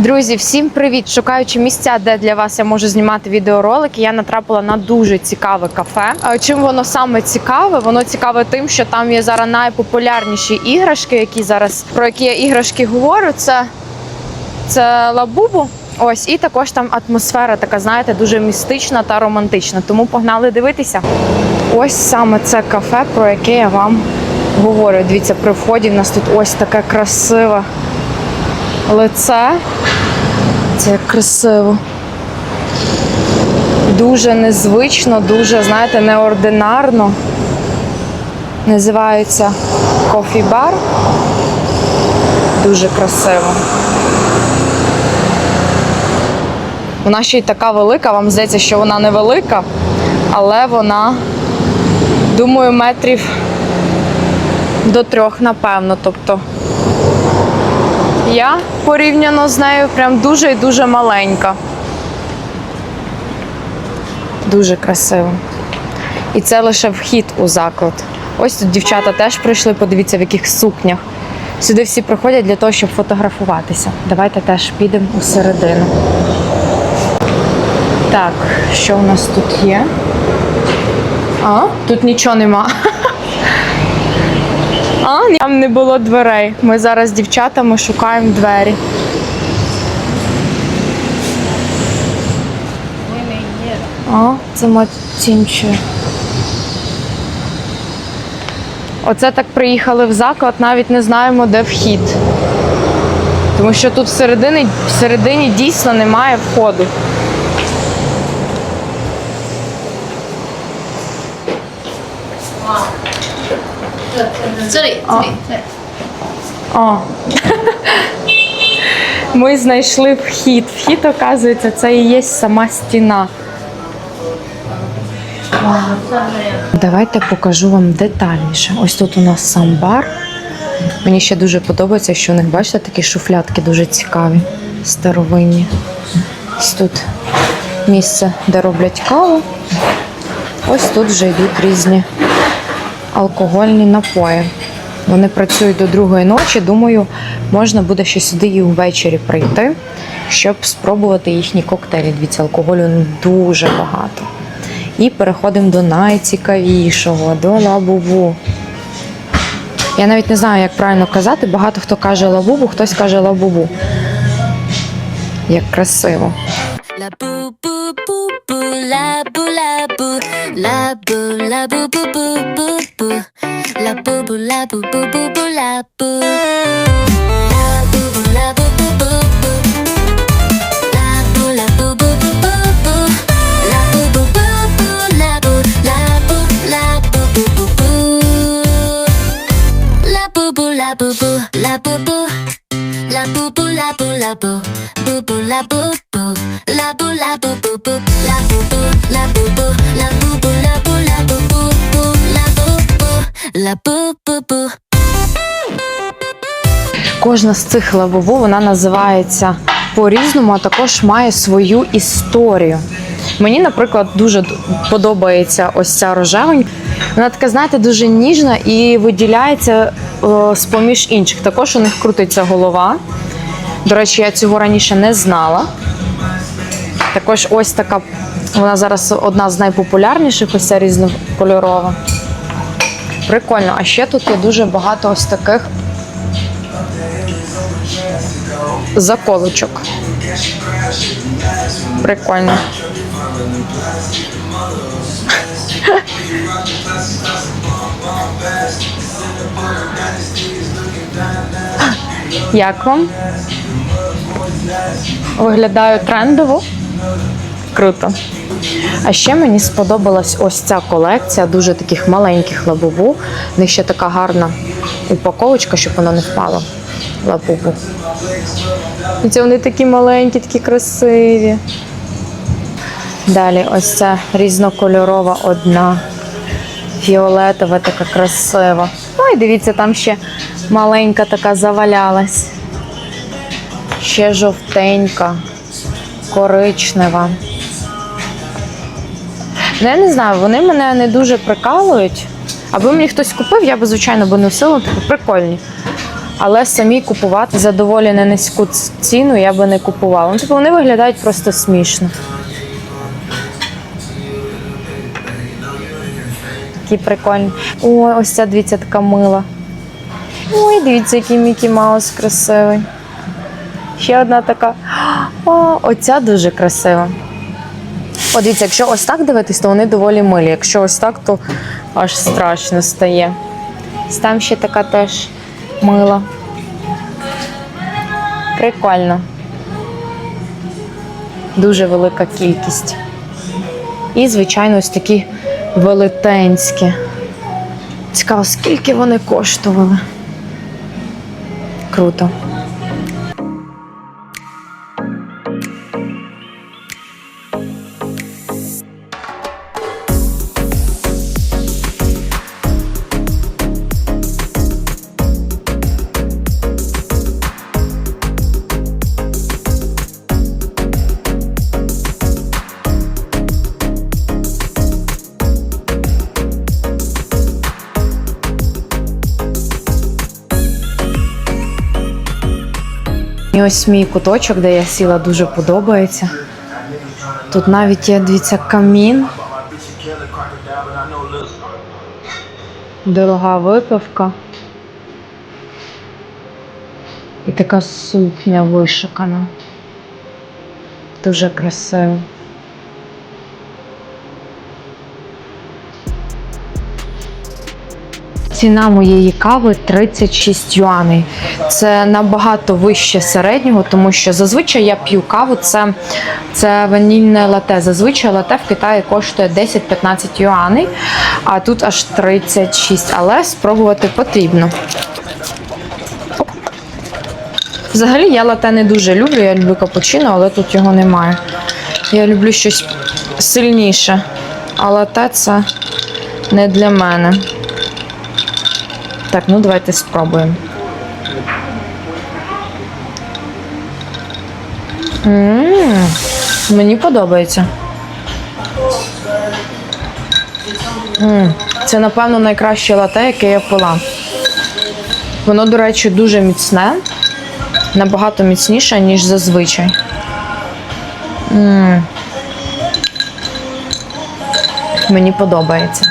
Друзі, всім привіт! Шукаючи місця, де для вас я можу знімати відеоролики, я натрапила на дуже цікаве кафе. Чим воно саме цікаве? Воно цікаве тим, що там є зараз найпопулярніші іграшки, які зараз про які я іграшки говорю. Це, це лабубу. Ось, і також там атмосфера така, знаєте, дуже містична та романтична. Тому погнали дивитися. Ось саме це кафе, про яке я вам говорю. Дивіться, при вході в нас тут ось таке красиве лице. Це як красиво. Дуже незвично, дуже, знаєте, неординарно. Називається кофі-бар. Дуже красиво. Вона ще й така велика, вам здається, що вона невелика, але вона, думаю, метрів до трьох, напевно. Тобто я порівняно з нею прям дуже і дуже маленька. Дуже красиво. І це лише вхід у заклад. Ось тут дівчата теж прийшли, подивіться, в яких сукнях. Сюди всі приходять для того, щоб фотографуватися. Давайте теж підемо у середину. Так, що у нас тут є? А, тут нічого нема. А, там не було дверей. Ми зараз з дівчатами шукаємо двері. А, це матінче. Оце так приїхали в заклад, навіть не знаємо, де вхід. Тому що тут всередині, всередині дійсно немає входу. О. Ми знайшли вхід. Вхід, оказується, це і є сама стіна. Давайте покажу вам детальніше. Ось тут у нас сам бар. Мені ще дуже подобається, що у них, бачите, такі шуфлятки дуже цікаві, старовинні. Ось тут місце, де роблять каву. Ось тут вже йдуть різні алкогольні напої. Вони працюють до другої ночі. Думаю, можна буде ще сюди і ввечері прийти, щоб спробувати їхні коктейлі. Дивіться, алкоголю дуже багато. І переходимо до найцікавішого, до лабубу. Я навіть не знаю, як правильно казати. Багато хто каже лабубу, хтось каже лабубу. Як красиво. La boo boo boo la boo la boo la boo la boo boo boo boo boo la boo boo la boo boo boo boo la boo la boo boo la boo boo boo la boo la boo la boo la boo boo la boo la boo la boo la boo Кожна з цих лавову вона називається по-різному, а також має свою історію. Мені, наприклад, дуже подобається ось ця рожевень. Вона така, знаєте, дуже ніжна і виділяється е, з-поміж інших. Також у них крутиться голова. До речі, я цього раніше не знала. Також ось така, вона зараз одна з найпопулярніших, ось ця різнокольорова. Прикольно. А ще тут є дуже багато ось таких заколочок. Прикольно. Як вам? Виглядаю трендово. Круто. А ще мені сподобалась ось ця колекція дуже таких маленьких лабубу. В них ще така гарна упаковочка, щоб вона не впала. Лабубу. І це вони такі маленькі, такі красиві. Далі ось ця різнокольорова одна. Фіолетова, така красива. Ой, дивіться, там ще маленька така завалялась. Ще жовтенька, коричнева. Ну, я не знаю, вони мене не дуже прикалують. Аби мені хтось купив, я б, звичайно, би носила, типу, прикольні. Але самі купувати за доволі не низьку ціну я би не купувала. Ну, типу, вони виглядають просто смішно. Такі прикольні. Ой, ось ця дивіться така мила. Ой, дивіться, який Мікі Маус красивий. Ще одна така. О, оця дуже красива. От дивіться, якщо ось так дивитись, то вони доволі милі. Якщо ось так, то аж страшно стає. Там ще така теж мила. Прикольно. Дуже велика кількість. І, звичайно, ось такі велетенські. Цікаво, скільки вони коштували. Круто. Ось мій куточок, де я сіла, дуже подобається. Тут навіть є, дивіться, камін. Дорога випивка. І така сукня вишикана. Дуже красиво. Ціна моєї кави 36 юаней. Це набагато вище середнього, тому що зазвичай я п'ю каву. Це, це ванільне лате. Зазвичай лате в Китаї коштує 10-15 юаней, а тут аж 36. Але спробувати потрібно. Взагалі я лате не дуже люблю. Я люблю капучино, але тут його немає. Я люблю щось сильніше. А лате це не для мене. Так, ну давайте спробуємо. М, Мені подобається. М, Це, напевно, найкраще лате, яке я пила. Воно, до речі, дуже міцне, набагато міцніше, ніж зазвичай. М. Мені подобається.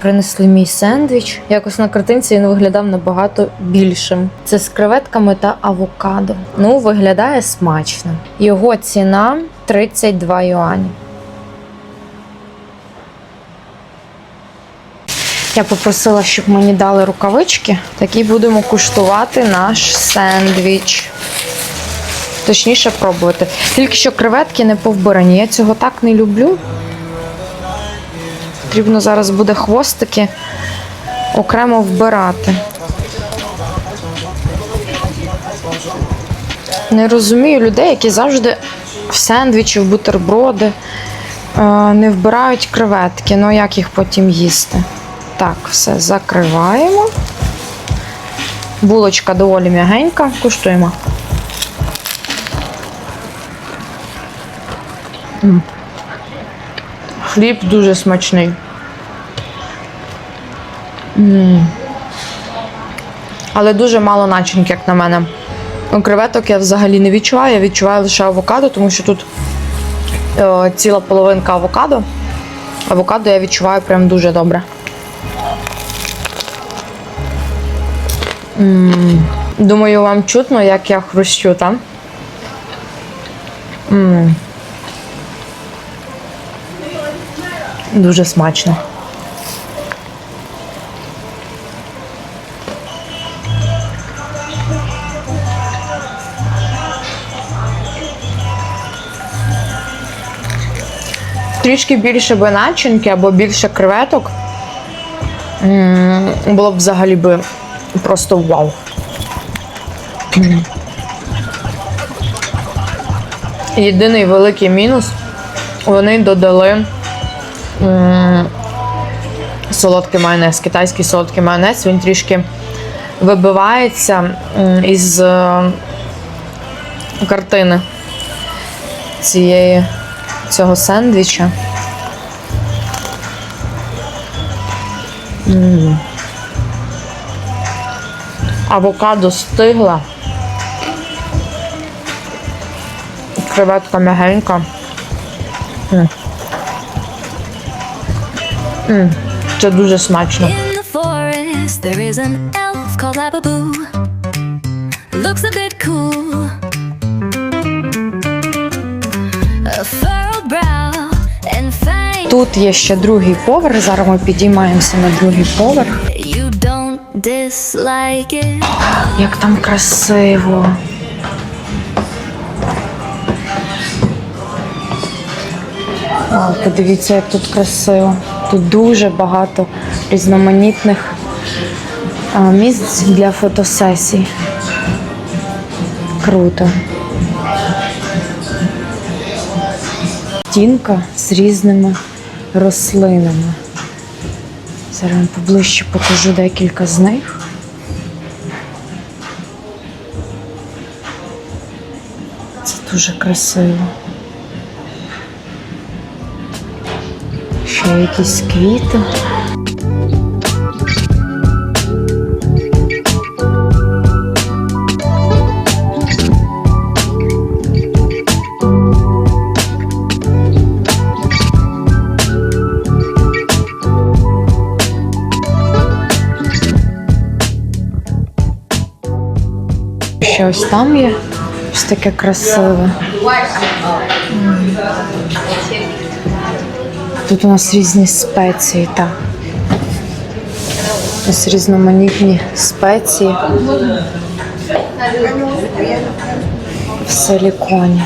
Принесли мій сендвіч. Якось на картинці він виглядав набагато більшим. Це з креветками та авокадо. Ну, виглядає смачно. Його ціна 32 юані. Я попросила, щоб мені дали рукавички. Такі будемо куштувати наш сендвіч. Точніше, пробувати. Тільки що креветки не повбирані. Я цього так не люблю. Потрібно зараз буде хвостики окремо вбирати. Не розумію людей, які завжди в сендвічі, в бутерброди е, не вбирають креветки. Ну як їх потім їсти? Так, все закриваємо. Булочка доволі м'ягенька. Куштуємо. М. Хліб дуже смачний. М. Але дуже мало начинки, як на мене. Ну, Креветок я взагалі не відчуваю, я відчуваю лише авокадо, тому що тут е, ціла половинка авокадо. Авокадо я відчуваю прям дуже добре. М. Думаю, вам чутно, як я хрущу, так? М. Дуже смачно. Трішки більше би начинки або більше креветок. Було б взагалі би просто вау. Єдиний великий мінус вони додали солодкий майонез, китайський солодкий майонез. Він трішки вибивається із е, картини цієї, цього сендвіча. Авокадо стигла. Креветка м'ягенька. М. Це дуже смачно. In the forest, there is an elf called Lababoo. Looks a bit cool. A furrowed brow and fine. Тут є ще другий поверх. Зараз ми підіймаємося на другий поверх. You don't dislike it. Як там красиво. Вау, подивіться, як тут красиво. Тут дуже багато різноманітних місць для фотосесій. Круто. Стінка з різними рослинами. Зараз вам поближче покажу декілька з них. Це дуже красиво. Якісь квіти. Ще ось там є ось таке красиве. Тут у нас різні спеції, так. Ось різноманітні спеції в силіконі.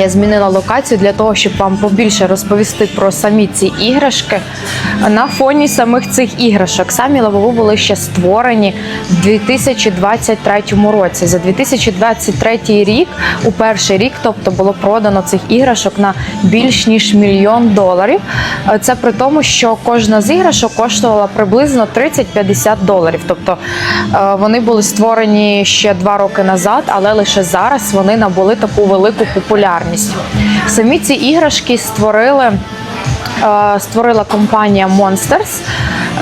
Я змінила локацію для того, щоб вам побільше розповісти про самі ці іграшки. На фоні самих цих іграшок самі лавову були ще створені в 2023 році. За 2023 рік, у перший рік, тобто було продано цих іграшок на більш ніж мільйон доларів. Це при тому, що кожна з іграшок коштувала приблизно 30-50 доларів. Тобто е, вони були створені ще два роки назад, але лише зараз вони набули таку велику популярність. Самі ці іграшки створили. е, Створила компанія Monsters.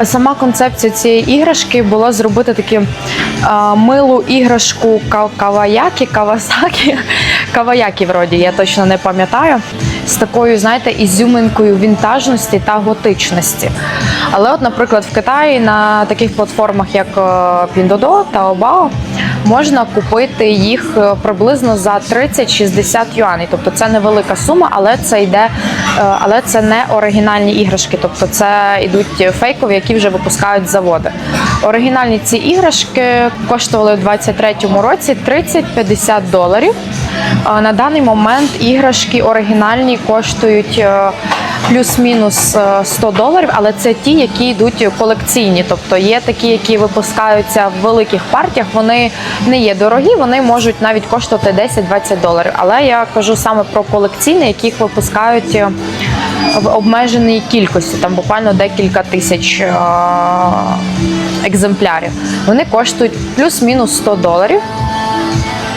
Сама концепція цієї іграшки була зробити таку е, милу іграшку ка- каваякі, кавасакі, каваякі, вроді, я точно не пам'ятаю, з такою, знаєте, ізюминкою вінтажності та готичності. Але, от, наприклад, в Китаї на таких платформах, як е, Pinduoduo та Obao, можна купити їх е, приблизно за 30-60 юаней. Тобто це невелика сума, але це йде, е, але це не оригінальні іграшки. Тобто це йдуть фейкові, які вже випускають заводи. Оригінальні ці іграшки коштували у 23-му році 30-50 доларів. Е, На даний момент іграшки оригінальні коштують е, плюс-мінус е, 100 доларів, але це ті, які йдуть колекційні. Тобто є такі, які випускаються в великих партіях. Вони не є дорогі, вони можуть навіть коштувати 10-20 доларів. Але я кажу саме про колекційні, яких випускають е, в обмеженій кількості, там буквально декілька тисяч е, екземплярів. Вони коштують плюс-мінус 100 доларів.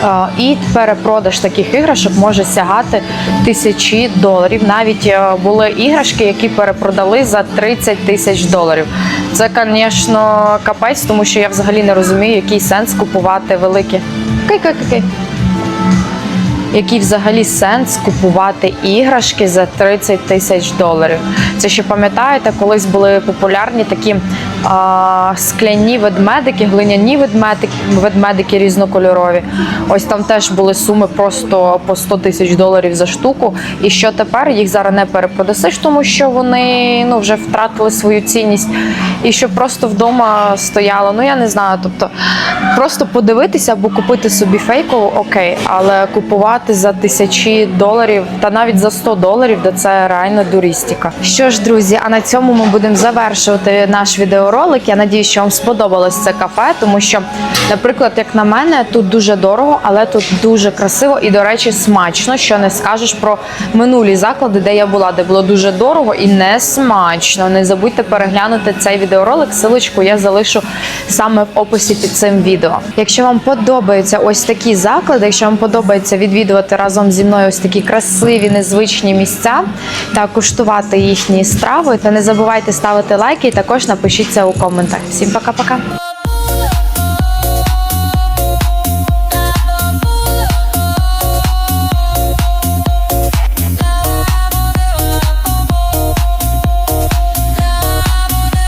Е, І перепродаж таких іграшок може сягати тисячі доларів. Навіть е, були іграшки, які перепродали за 30 тисяч доларів. Це, звісно, капець, тому що я взагалі не розумію, який сенс купувати великі. Кай-кай-кай. Який взагалі сенс купувати іграшки за 30 тисяч доларів? Це ще пам'ятаєте, колись були популярні такі а, скляні ведмедики, глиняні ведмедики, ведмедики різнокольорові. Ось там теж були суми просто по 100 тисяч доларів за штуку. І що тепер їх зараз не перепродасиш, тому що вони ну вже втратили свою цінність. І щоб просто вдома стояло. Ну я не знаю, тобто просто подивитися або купити собі фейкову, окей, але купувати за тисячі доларів та навіть за 100 доларів, де це реально дурістика. Що ж, друзі, а на цьому ми будемо завершувати наш відеоролик. Я надію, що вам сподобалось це кафе, тому що, наприклад, як на мене, тут дуже дорого, але тут дуже красиво і, до речі, смачно, що не скажеш про минулі заклади, де я була, де було дуже дорого і не смачно. Не забудьте переглянути цей відеоролик. Силочку я залишу саме в описі під цим відео. Якщо вам подобаються ось такі заклади, якщо вам подобається відвідувати разом зі мною ось такі красиві, незвичні місця та куштувати їхні страви, то не забувайте ставити лайки і також напишіться у коментах. Всім пока-пока!